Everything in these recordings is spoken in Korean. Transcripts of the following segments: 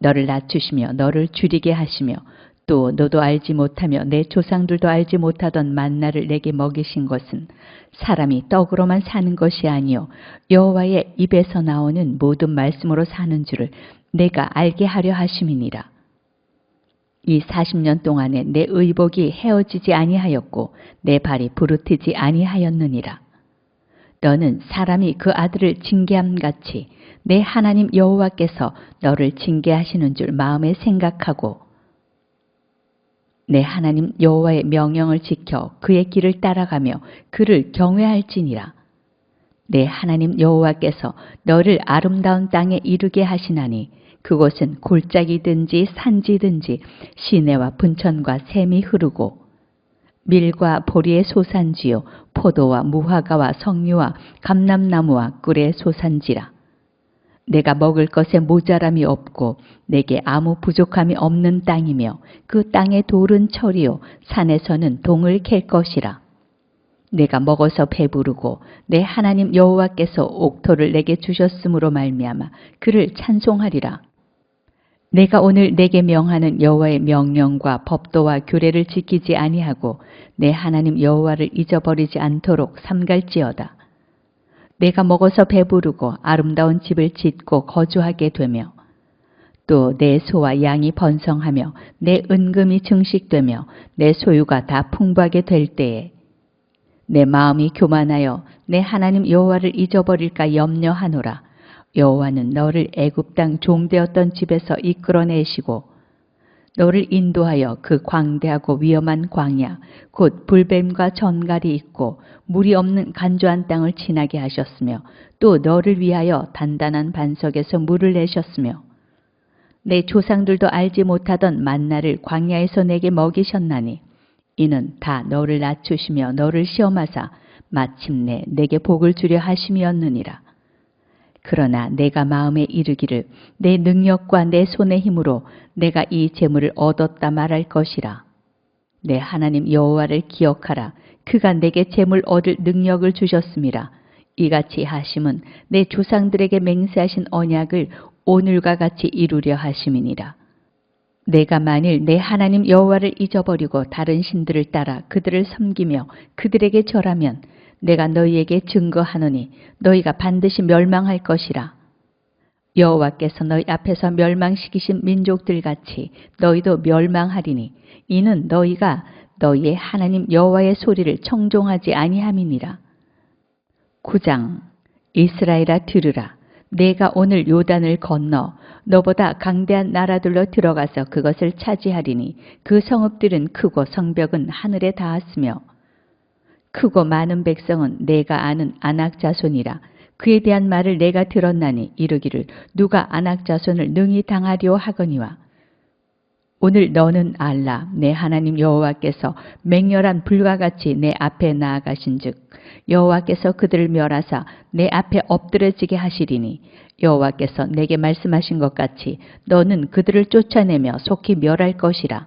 너를 낮추시며 너를 줄이게 하시며 또 너도 알지 못하며 내 조상들도 알지 못하던 만나를 내게 먹이신 것은 사람이 떡으로만 사는 것이 아니요 여호와의 입에서 나오는 모든 말씀으로 사는 줄을 내가 알게 하려 하심이니라. 이 40년 동안에 내 의복이 헤어지지 아니하였고 내 발이 부르트지 아니하였느니라. 너는 사람이 그 아들을 징계함 같이 내 하나님 여호와께서 너를 징계하시는 줄 마음에 생각하고 내 하나님 여호와의 명령을 지켜 그의 길을 따라가며 그를 경외할지니라. 내 하나님 여호와께서 너를 아름다운 땅에 이르게 하시나니 그곳은 골짜기든지 산지든지 시내와 분천과 샘이 흐르고 밀과 보리의 소산지요 포도와 무화과와 석류와 감람나무와 꿀의 소산지라. 내가 먹을 것에 모자람이 없고 내게 아무 부족함이 없는 땅이며 그 땅의 돌은 철이요 산에서는 동을 캘 것이라. 내가 먹어서 배부르고 내 하나님 여호와께서 옥토를 내게 주셨으므로 말미암아 그를 찬송하리라. 내가 오늘 내게 명하는 여호와의 명령과 법도와 규례를 지키지 아니하고 내 하나님 여호와를 잊어버리지 않도록 삼갈지어다. 내가 먹어서 배부르고 아름다운 집을 짓고 거주하게 되며 또 내 소와 양이 번성하며 내 은금이 증식되며 내 소유가 다 풍부하게 될 때에 내 마음이 교만하여 내 하나님 여호와를 잊어버릴까 염려하노라. 여호와는 너를 애굽 땅 종되었던 집에서 이끌어내시고 너를 인도하여 그 광대하고 위험한 광야 곧 불뱀과 전갈이 있고 물이 없는 간조한 땅을 지나게 하셨으며 또 너를 위하여 단단한 반석에서 물을 내셨으며 내 조상들도 알지 못하던 만나를 광야에서 내게 먹이셨나니 이는 다 너를 낮추시며 너를 시험하사 마침내 내게 복을 주려 하심이었느니라. 그러나 내가 마음에 이르기를 내 능력과 내 손의 힘으로 내가 이 재물을 얻었다 말할 것이라. 내 하나님 여호와를 기억하라. 그가 내게 재물 얻을 능력을 주셨음이라. 이같이 하심은 내 조상들에게 맹세하신 언약을 오늘과 같이 이루려 하심이니라. 내가 만일 내 하나님 여호와를 잊어버리고 다른 신들을 따라 그들을 섬기며 그들에게 절하면 내가 너희에게 증거하노니 너희가 반드시 멸망할 것이라. 여호와께서 너희 앞에서 멸망시키신 민족들 같이 너희도 멸망하리니 이는 너희가 너희의 하나님 여호와의 소리를 청종하지 아니함이니라. 9장 이스라엘아 들으라. 내가 오늘 요단을 건너 너보다 강대한 나라들로 들어가서 그것을 차지하리니 그 성읍들은 크고 성벽은 하늘에 닿았으며 크고 많은 백성은 내가 아는 안악 자손이라 그에 대한 말을 내가 들었나니 이르기를 누가 안악 자손을 능히 당하려 하거니와 오늘 너는 알라 내 하나님 여호와께서 맹렬한 불과 같이 내 앞에 나아가신즉 여호와께서 그들을 멸하사 내 앞에 엎드려지게 하시리니 여호와께서 내게 말씀하신 것 같이 너는 그들을 쫓아내며 속히 멸할 것이라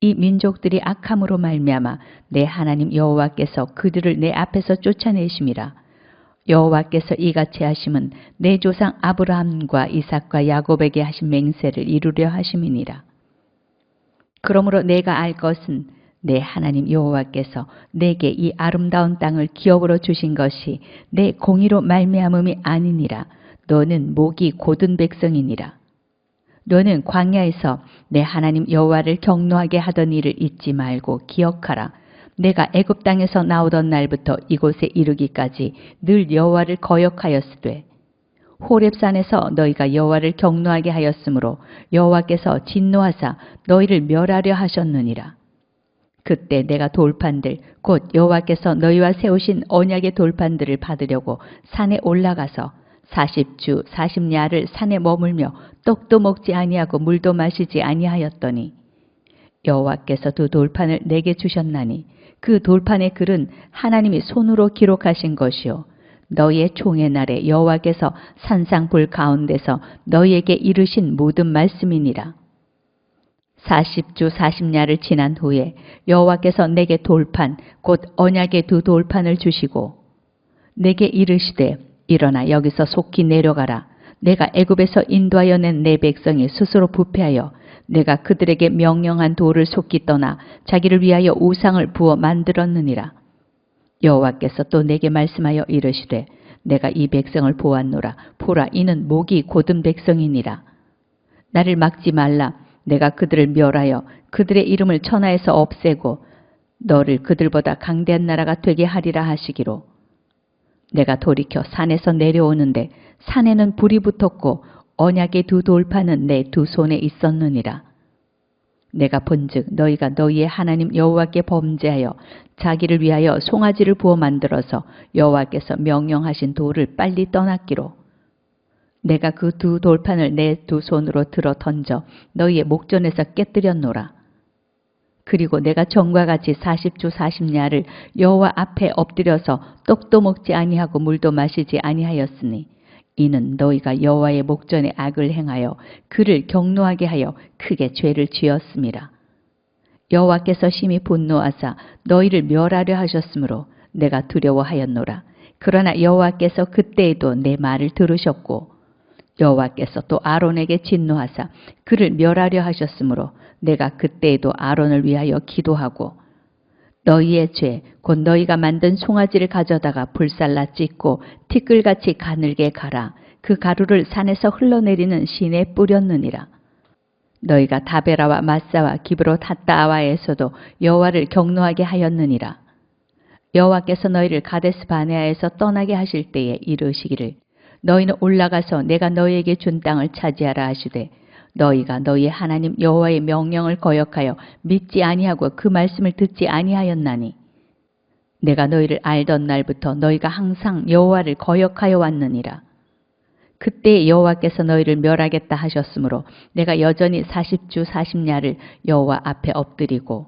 이 민족들이 악함으로 말미암아 내 하나님 여호와께서 그들을 내 앞에서 쫓아내심이라. 여호와께서 이같이 하심은 내 조상 아브라함과 이삭과 야곱에게 하신 맹세를 이루려 하심이니라. 그러므로 내가 알 것은 내 하나님 여호와께서 내게 이 아름다운 땅을 기업으로 주신 것이 내 공의로 말미암음이 아니니라. 너는 목이 고든 백성이니라. 너는 광야에서 내 하나님 여호와를 경노하게 하던 일을 잊지 말고 기억하라. 내가 애굽 땅에서 나오던 날부터 이곳에 이르기까지 늘 여호와를 거역하였으되 호렙산에서 너희가 여호와를 경노하게 하였으므로 여호와께서 진노하사 너희를 멸하려 하셨느니라. 그때 내가 돌판들 곧 여호와께서 너희와 세우신 언약의 돌판들을 받으려고 산에 올라가서 40주 40야를 산에 머물며 떡도 먹지 아니하고 물도 마시지 아니하였더니 여호와께서 두 돌판을 내게 주셨나니 그 돌판의 글은 하나님이 손으로 기록하신 것이요 너희의 총의 날에 여호와께서 산상불 가운데서 너희에게 이르신 모든 말씀이니라. 40주 40야를 지난 후에 여호와께서 내게 돌판 곧 언약의 두 돌판을 주시고 내게 이르시되 일어나 여기서 속히 내려가라. 내가 애굽에서 인도하여 낸 내 백성이 스스로 부패하여 내가 그들에게 명령한 돌을 속히 떠나 자기를 위하여 우상을 부어 만들었느니라. 여호와께서 또 내게 말씀하여 이르시되 내가 이 백성을 보았노라. 보라 이는 목이 곧은 백성이니라. 나를 막지 말라. 내가 그들을 멸하여 그들의 이름을 천하에서 없애고 너를 그들보다 강대한 나라가 되게 하리라 하시기로 내가 돌이켜 산에서 내려오는데 산에는 불이 붙었고 언약의 두 돌판은 내두 손에 있었느니라. 내가 본즉 너희가 너희의 하나님 여호와께 범죄하여 자기를 위하여 송아지를 부어 만들어서 여호와께서 명령하신 돌을 빨리 떠났기로 내가 그 두 돌판을 내 두 손으로 들어 던져 너희의 목전에서 깨뜨렸노라. 그리고 내가 전과 같이 40주 40야를 여호와 앞에 엎드려서 떡도 먹지 아니하고 물도 마시지 아니하였으니 이는 너희가 여호와의 목전에 악을 행하여 그를 경노하게 하여 크게 죄를 지었음이라. 여호와께서 심히 분노하사 너희를 멸하려 하셨으므로 내가 두려워하였노라. 그러나 여호와께서 그때에도 내 말을 들으셨고 여호와께서 또 아론에게 진노하사 그를 멸하려 하셨으므로 내가 그때에도 아론을 위하여 기도하고 너희의 죄, 곧 너희가 만든 송아지를 가져다가 불살라 찢고 티끌같이 가늘게 갈아 그 가루를 산에서 흘러내리는 신에 뿌렸느니라. 너희가 다베라와 마사와 기브로 닷다아와에서도 여호와를 경노하게 하였느니라. 여호와께서 너희를 가데스 바네아에서 떠나게 하실 때에 이르시기를 너희는 올라가서 내가 너희에게 준 땅을 차지하라 하시되 너희가 너희 하나님 여호와의 명령을 거역하여 믿지 아니하고 그 말씀을 듣지 아니하였나니 내가 너희를 알던 날부터 너희가 항상 여호와를 거역하여 왔느니라. 그때 여호와께서 너희를 멸하겠다 하셨으므로 내가 여전히 40주 40야를 여호와 앞에 엎드리고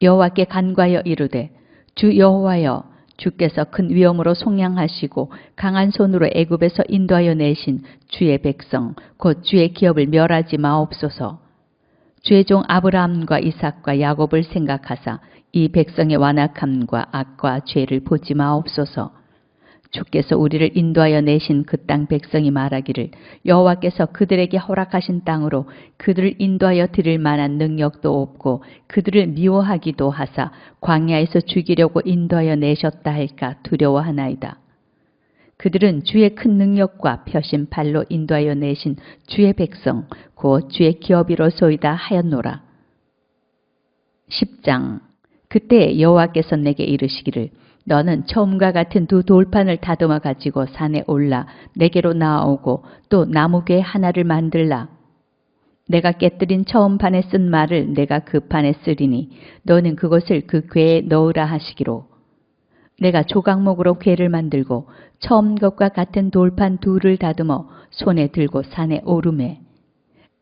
여호와께 간과하여 이르되 주 여호와여 주께서 큰 위엄으로 속량하시고 강한 손으로 애굽에서 인도하여 내신 주의 백성 곧 주의 기업을 멸하지 마옵소서. 주의 종 아브라함과 이삭과 야곱을 생각하사 이 백성의 완악함과 악과 죄를 보지 마옵소서. 주께서 우리를 인도하여 내신 그 땅 백성이 말하기를 여호와께서 그들에게 허락하신 땅으로 그들을 인도하여 드릴 만한 능력도 없고 그들을 미워하기도 하사 광야에서 죽이려고 인도하여 내셨다 할까 두려워하나이다. 그들은 주의 큰 능력과 펴신 발로 인도하여 내신 주의 백성 곧 주의 기업이로소이다 하였노라. 10장 그때 여호와께서 내게 이르시기를 너는 처음과 같은 두 돌판을 다듬어 가지고 산에 올라 내게로 나오고 또 나무괴 하나를 만들라. 내가 깨뜨린 처음 판에 쓴 말을 내가 그 판에 쓰리니 너는 그것을 그 괴에 넣으라 하시기로. 내가 조각목으로 괴를 만들고 처음 것과 같은 돌판 둘을 다듬어 손에 들고 산에 오르매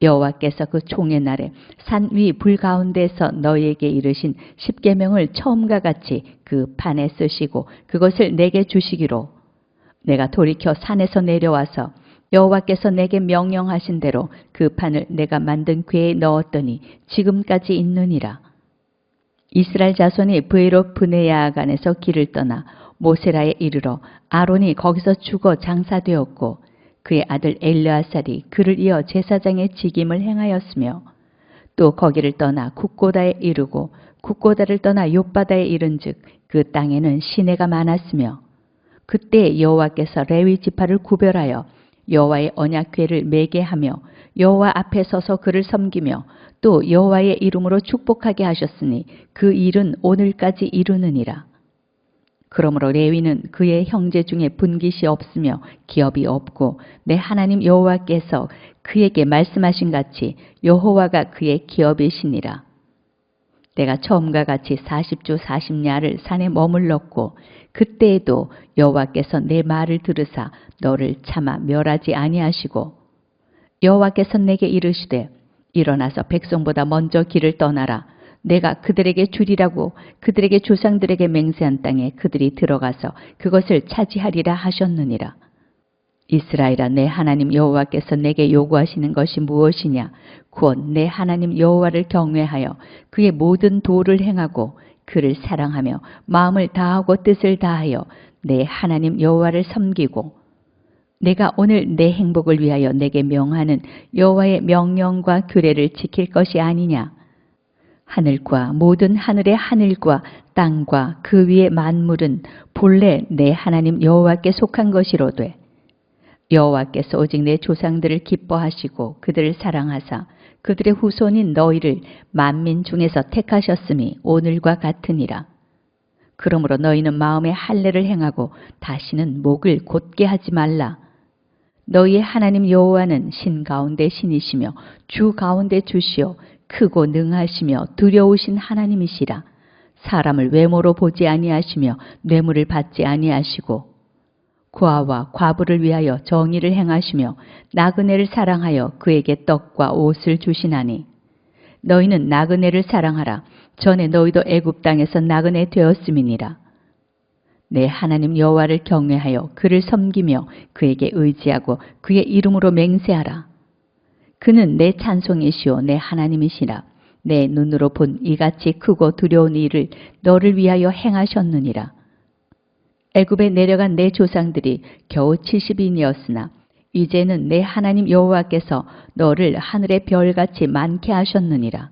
여호와께서 그 총의 날에 산 위 불 가운데서 너희에게 이르신 십계명을 처음과 같이 그 판에 쓰시고 그것을 내게 주시기로 내가 돌이켜 산에서 내려와서 여호와께서 내게 명령하신 대로 그 판을 내가 만든 궤에 넣었더니 지금까지 있느니라. 이스라엘 자손이 브에로 브네야간에서 길을 떠나 모세라에 이르러 아론이 거기서 죽어 장사되었고 그의 아들 엘르아살이 그를 이어 제사장의 직임을 행하였으며 또 거기를 떠나 국고다에 이르고 국고다를 떠나 욥바다에 이른즉 그 땅에는 시내가 많았으며 그때 여호와께서 레위 지파를 구별하여 여호와의 언약궤를 매게 하며 여호와 앞에 서서 그를 섬기며 또 여호와의 이름으로 축복하게 하셨으니 그 일은 오늘까지 이루느니라. 그러므로 레위는 그의 형제 중에 분깃이 없으며 기업이 없고 내 하나님 여호와께서 그에게 말씀하신 같이 여호와가 그의 기업이시니라. 내가 처음과 같이 40주 40야를 산에 머물렀고 그때에도 여호와께서 내 말을 들으사 너를 차마 멸하지 아니하시고 여호와께서 내게 이르시되 일어나서 백성보다 먼저 길을 떠나라 내가 그들에게 주리라고 그들에게 조상들에게 맹세한 땅에 그들이 들어가서 그것을 차지하리라 하셨느니라. 이스라엘아 내 하나님 여호와께서 내게 요구하시는 것이 무엇이냐? 곧 내 하나님 여호와를 경외하여 그의 모든 도를 행하고 그를 사랑하며 마음을 다하고 뜻을 다하여 내 하나님 여호와를 섬기고 내가 오늘 내 행복을 위하여 내게 명하는 여호와의 명령과 규례를 지킬 것이 아니냐 하늘과 모든 하늘의 하늘과 땅과 그 위의 만물은 본래 내 하나님 여호와께 속한 것이로되 여호와께서 오직 내 조상들을 기뻐하시고 그들을 사랑하사 그들의 후손인 너희를 만민 중에서 택하셨음이 오늘과 같으니라. 그러므로 너희는 마음에 할례를 행하고 다시는 목을 곧게 하지 말라. 너희의 하나님 여호와는 신 가운데 신이시며 주 가운데 주시오 크고 능하시며 두려우신 하나님이시라. 사람을 외모로 보지 아니하시며 뇌물을 받지 아니하시고 고아와 과부를 위하여 정의를 행하시며 나그네를 사랑하여 그에게 떡과 옷을 주시나니 너희는 나그네를 사랑하라. 전에 너희도 애굽 땅에서 나그네 되었음이니라. 내 하나님 여호와를 경외하여 그를 섬기며 그에게 의지하고 그의 이름으로 맹세하라 그는 내 찬송이시오 내 하나님이시라 내 눈으로 본 이같이 크고 두려운 일을 너를 위하여 행하셨느니라 애굽에 내려간 내 조상들이 겨우 70인이었으나 이제는 내 하나님 여호와께서 너를 하늘의 별같이 많게 하셨느니라.